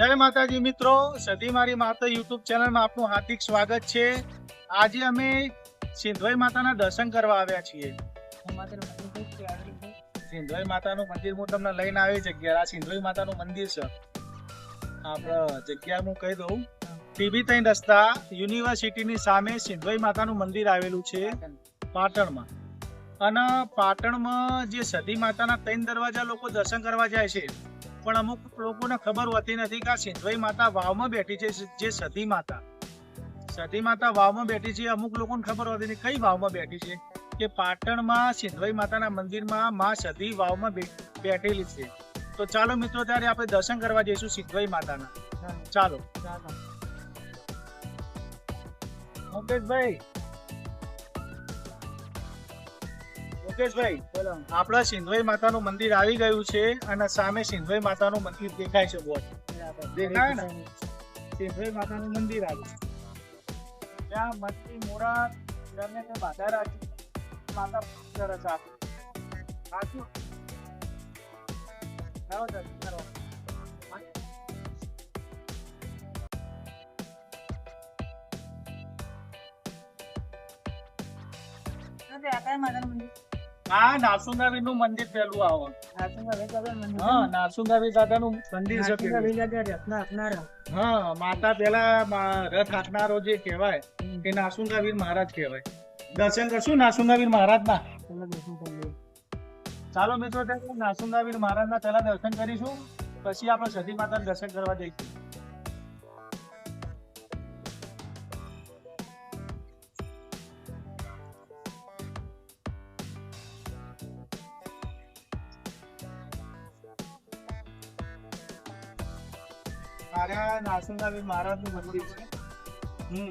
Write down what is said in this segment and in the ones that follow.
જય માતાજી મિત્રો સતી મારી માતા યુટ્યુબ ચેનલમાં આપનું હાર્દિક સ્વાગત છે. આજે અમે સિંધવાઈ માતાના દર્શન કરવા આવ્યા છીએ. સિંધવાઈ માતાનું મંદિર હું તમને લઈને આવી જગ્યા આ સિંધવાઈ માતાનું મંદિર છે. આપણે જગ્યા હું કહી દઉં. ટીબી ત્રણ રસ્તા યુનિવર્સિટીની સામે સિંધવાઈ માતાનું મંદિર આવેલું છે પાટણમાં. અને પાટણમાં જે સતી માતાના ત્રણ દરવાજા લોકો દર્શન કરવા જાય છે પણ અમુક લોકોને ખબર હોતી નથી કે આ સિંધવાઈ માતા વાવમાં બેઠી છે જે સતી માતા. સતી માતા વાવમાં બેઠી છે અમુક લોકોને ખબર હોતી નથી કઈ વાવમાં બેઠી છે કે પાટણમાં સિંધવાઈ માતાના મંદિરમાં માં સતી વાવમાં બેઠેલી છે. તો ચાલો મિત્રો ત્યારે આપણે દર્શન કરવા જઈશું સિંધવાઈ માતાના. ચાલો. મુકેશભાઈ મુકેશભાઈ બોલો. આપણા સિંધવાઈ માતાનું મંદિર આવી ગયું છે અને સામે સિંધવાઈ માતાનું મંદિર દેખાય છે બોર્ડ દેખાય ને? સિંધવાઈ માતાનું મંદિર આવ્યું. ત્યાં મસ્તી મોરા ગમે તે બાધા રાખી માતા સરસ આપે. સાચું? આવો દર્શન કરો. આ નાસુંદાવી નું મંદિર પેલું આવો. હા નાસુંદાવીર દાદાનું મંદિર છે હા માતા પેલા રથ હાંકનારો જે કહેવાય એ નાસુંદાવીર મહારાજ કહેવાય. દર્શન કરશું નાસુંદાવીર મહારાજ ના ચાલો મિત્રો નાસુંદાવીર મહારાજ ના પેલા દર્શન કરીશું પછી આપણે સતી માતા દર્શન કરવા જઈશું. મારા નાસુંદાવીર મહારાજનું મંદિર છે. હમ.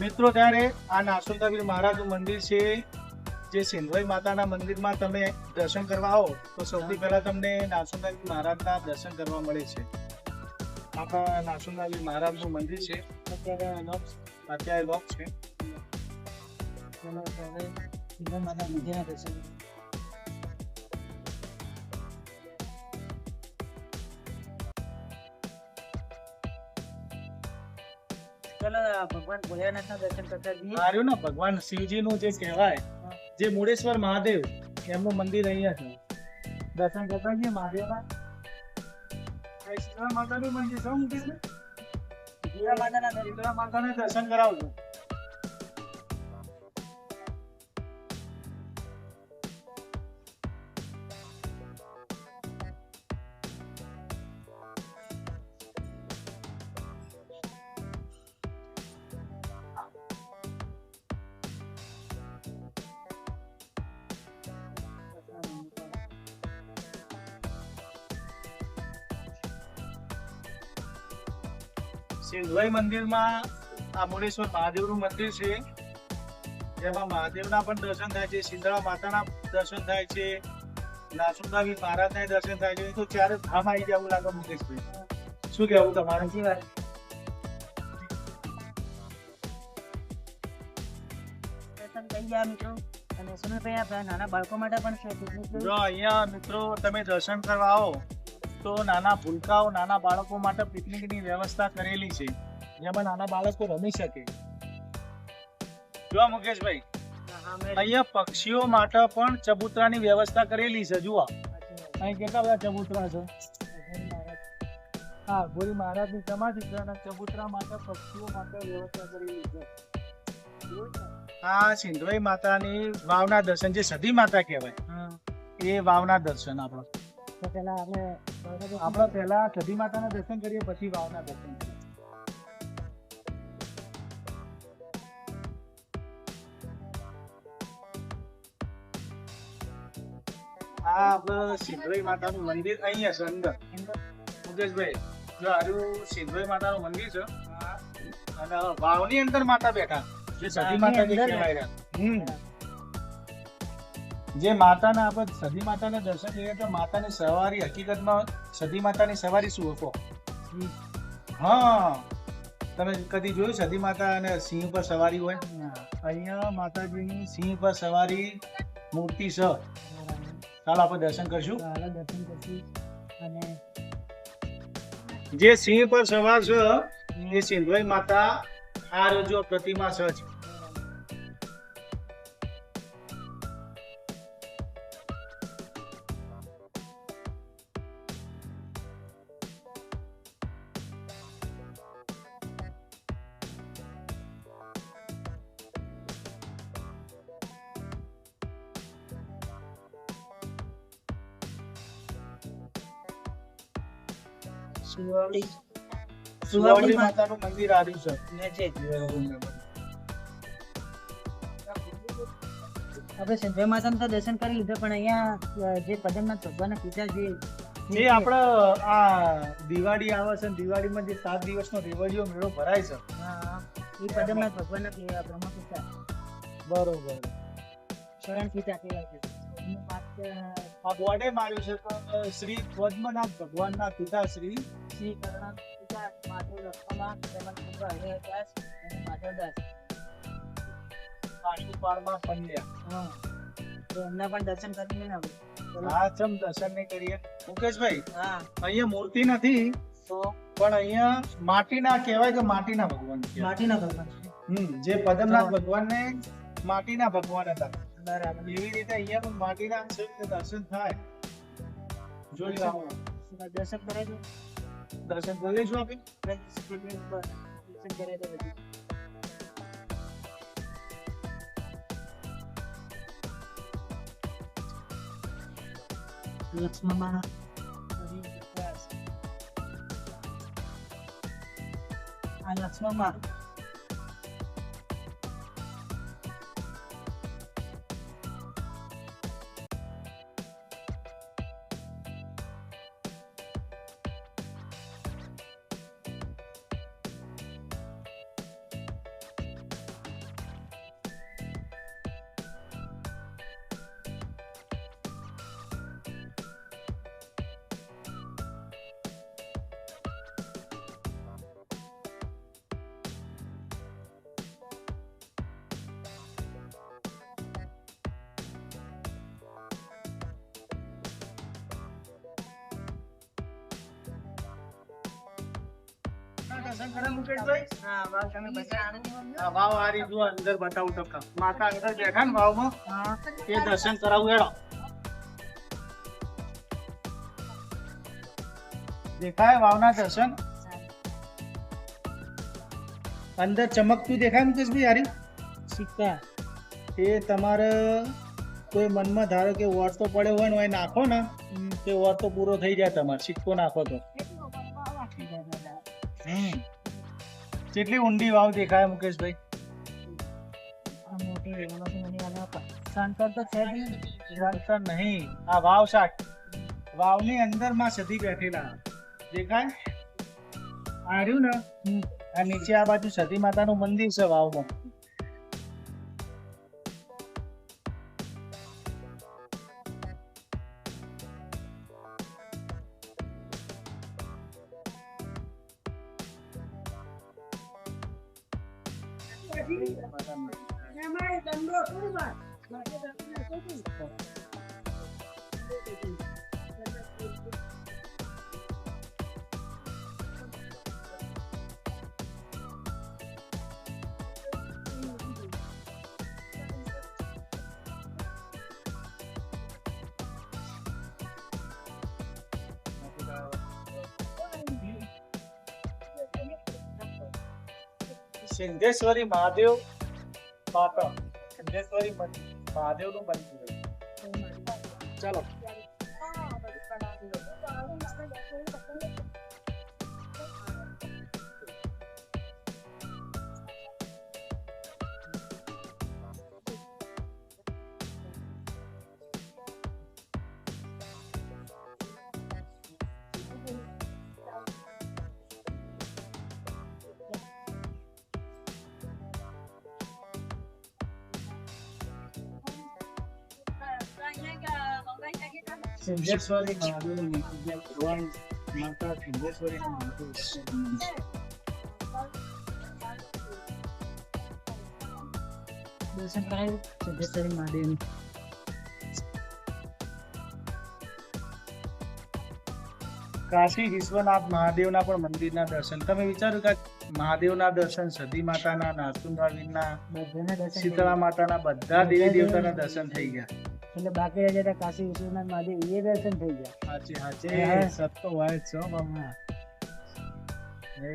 મિત્રો ત્યારે આ નાસુંદાવીર મહારાજનું મંદિર છે જે સિંધવાઈ માતાના મંદિરમાં તમે દર્શન કરવા આવો તો સૌથી પહેલા તમને નાસુંદાવીર મહારાજના દર્શન કરવા મળે છે. આપણા નાસુંદાવીર મહારાજનું મંદિર છે. અત્યારે લોક અત્યારે લોક છે. ચલો ભગવાન ભોલેનાથના દર્શન કરતા જઈએ. માર્યું ને ભગવાન શિવજીનું જે કહેવાય જે મુડેશ્વર મહાદેવ એમનું મંદિર અહીંયા છે. દર્શન કરતા જઈએ મહાદેવના. શીતળા માતાનું મંદિર છે મંદિર ને? શીતળા માતાના શીતળા માતાને દર્શન કરાવજો. સિંધવાઈ મંદિરમાં આ મુનેશ્વર મહાદેવનું મંદિર છે. જેમાં મહાદેવના પણ દર્શન થાય છે સિંધળા માતાના દર્શન થાય છે નાસુદાવી મહારાજના દર્શન થાય છે. તો ત્યારે ધામ આવી જવું લાગે મુકેશભાઈ. શું કહેવું તમારે? જી વાત. મિત્રો. અને સુનિલભાઈ આપણા નાના બાળકો માટે પણ છે જો અહીંયા મિત્રો તમે દર્શન કરવા આવો તો નાના ભૂલકાઓ નાના બાળકો માટે પિકનિકની વ્યવસ્થા કરેલી છે. જેમાં નાના બાળકો રમી શકે. જો મુકેશભાઈ અહીંયા પક્ષીઓ માટે પણ ચબૂતરાની વ્યવસ્થા કરેલી છે જુઓ અહીં કેટલા બધા ચબૂતરા છે? હા ગોરી મહારાજની સમાધિ છે અને ચબૂતરા માટે પક્ષીઓ માટે વ્યવસ્થા કરેલી છે. આ સિંધવાઈ માતાની વાવના દર્શન જે સદી માતા કહેવાય એ વાવના દર્શન આપણો. તો પેલા આપણે આપણે પહેલા સધી માતાના દર્શન કરીએ પછી વાવના દર્શન કરીએ. આ આપણે સિંધવાઈ માતાનું મંદિર અહીંયા છે અંદર. મુકેશભાઈ જો આર્યું સિંધવાઈ માતાનું મંદિર છે અને વાવની અંદર માતા બેઠા. જે સધી માતા કહેવાય હમ. જે માતાના આપણે સતી માતાના દર્શન કરીએ તો માતાની સવારી હકીકતમાં સતી માતાની સવારી શું હતો હા. તમે કદી જોયું સતી માતા અને સિંહ પર સવારી હોય? અહીંયા માતાજીની સિંહ પર સવારી મૂર્તિ છે. ચાલો આપણે દર્શન કરશું. દર્શન કરશું. અને જે સિંહ પર સવાર છે એ સિંધવાઈ માતા આ રજો પ્રતિમા છે સુવાવડી સુવાવડી માતાનું મંદિર આવ્યું છે. નજીક. આપણે સંજય માતાનું તો દર્શન કરી લીધા પણ અહીંયા જે પદમનાથ ભગવાનના પિતા જે એ આપણે આ દિવાળી આવે છે ને દિવાળીમાં જે સાત દિવસનો રેવડીયો મેળો ભરાય છે. એ પદમનાથ ભગવાનના પિતા બ્રહ્મ પિતા. બરોબર. શરણ પિતા કહેવાય છે. આ બોર્ડે માર્યું છે તો શ્રી પદ્મનાથ ભગવાનના પિતા શ્રી શ્રી કરણાથ પિતા માધવ લક્ષ્મણ તેમજ પુત્ર હરિહરદાસ અને માધવદાસ આશુપાળમાં પંડ્યા હા. તો એમના પણ દર્શન કરીને ને આપણે. આ ચમ દર્શન નહીં કરીએ. મુકેશભાઈ હા. અહીંયા મૂર્તિ નથી તો? પણ અહીંયા માટીના કહેવાય કે માટીના ભગવાન માટીના ભગવાન. હમ જે પદ્મનાથ ભગવાનને માટીના ભગવાન હતા. બરાબર. એવી રીતે અહીંયા પણ માટીના છે દર્શન થાય. જોઈ આવો દર્શન કરાય છે? દર્શન કરી લઈશું આપણે. દર્શન કરાય તો બધું લક્ષ્મણમાં આ લક્ષ્મણમાં વાવ અંદર બતાવું તમને. માતા અંદર બેઠા ને વાવમાં. હા. દર્શન કરાવું એડો દેખાય વાવના દર્શન? અંદર ચમકતું દેખાય મુકેશભાઈ હારી? સિક્કા એ તમારે કોઈ મનમાં ધારો કે વોટ તો પડ્યો હોય ને હોય નાખો ને તે વોટ તો પૂરો થઈ જાય તમારે. સિક્કો નાખો તો. કેટલી ઊંડી વાવ દેખાય મુકેશભાઈ. શંકર તો છે શંકર નહીં. આ વાવ શાક વાવની અંદરમાં સધી બેઠેલા. દેખાય? આર્યું ને? આ નીચે આ બાજુ સતી માતાનું મંદિર છે વાવમાં. ધંધો શું સિદ્ધેશ્વરી મહાદેવ માતા સિંધેશ્વરી મહાદેવનું મંદિર. ચાલો. કાશી વિશ્વનાથ મહાદેવના પણ મંદિરના દર્શન. તમે વિચારો કે મહાદેવના દર્શન સતી માતાના નાસુંદાવીના શીતળા માતાના બધા દેવી દેવતાના દર્શન થઈ ગયા. એટલે બાકી રહ્યા હતા કાશી વિશ્વનાથ મહાદેવ એ દર્શન થઈ ગયા. સાચી સાચી હા. સત્તો હોય છો બાબા. એ,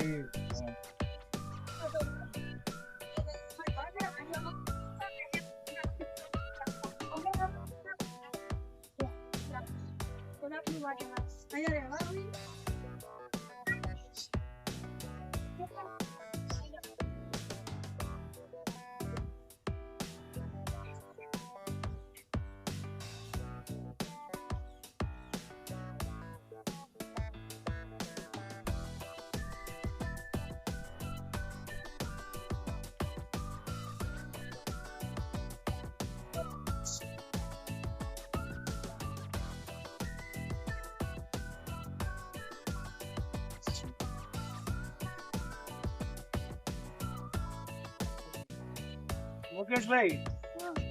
મુકેશભાઈ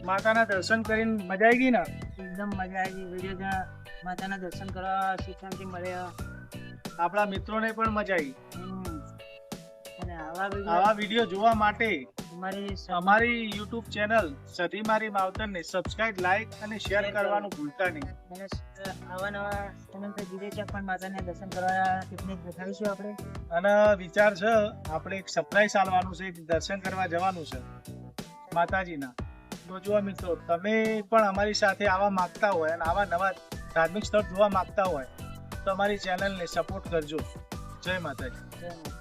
માતાના દર્શન કરીને મજા આવી ગઈ ને? એકદમ મજા આવી ગઈ. વીડિયો જ્યાં માતાના દર્શન કરવા શિક્ષણથી મળ્યા. આપણા મિત્રોને પણ મજા આવી. અને આવા આવા વીડિયો જોવા માટે અમારી અમારી યુટ્યુબ ચેનલ સધી મારી માવતરને સબસ્ક્રાઇબ લાઈક અને શેર કરવાનું ભૂલતા નહીં. અને આવા નવા ચેનલ પર જીરે છે પણ માતાના દર્શન કરવા પિકનિક દેખાડીશું આપણે. અને વિચાર છે આપણે એક સરપ્રાઈઝ આલવાનું છે દર્શન કરવા જવાનું છે. માતાજીના. તો જુઓ મિત્રો, તમે પણ અમારી સાથે આવા માગતા હોય અને આવા નવા ધાર્મિક સ્થળ જોવા માગતા હોય, તો અમારી ચેનલને સપોર્ટ કરજો. જય માતાજી.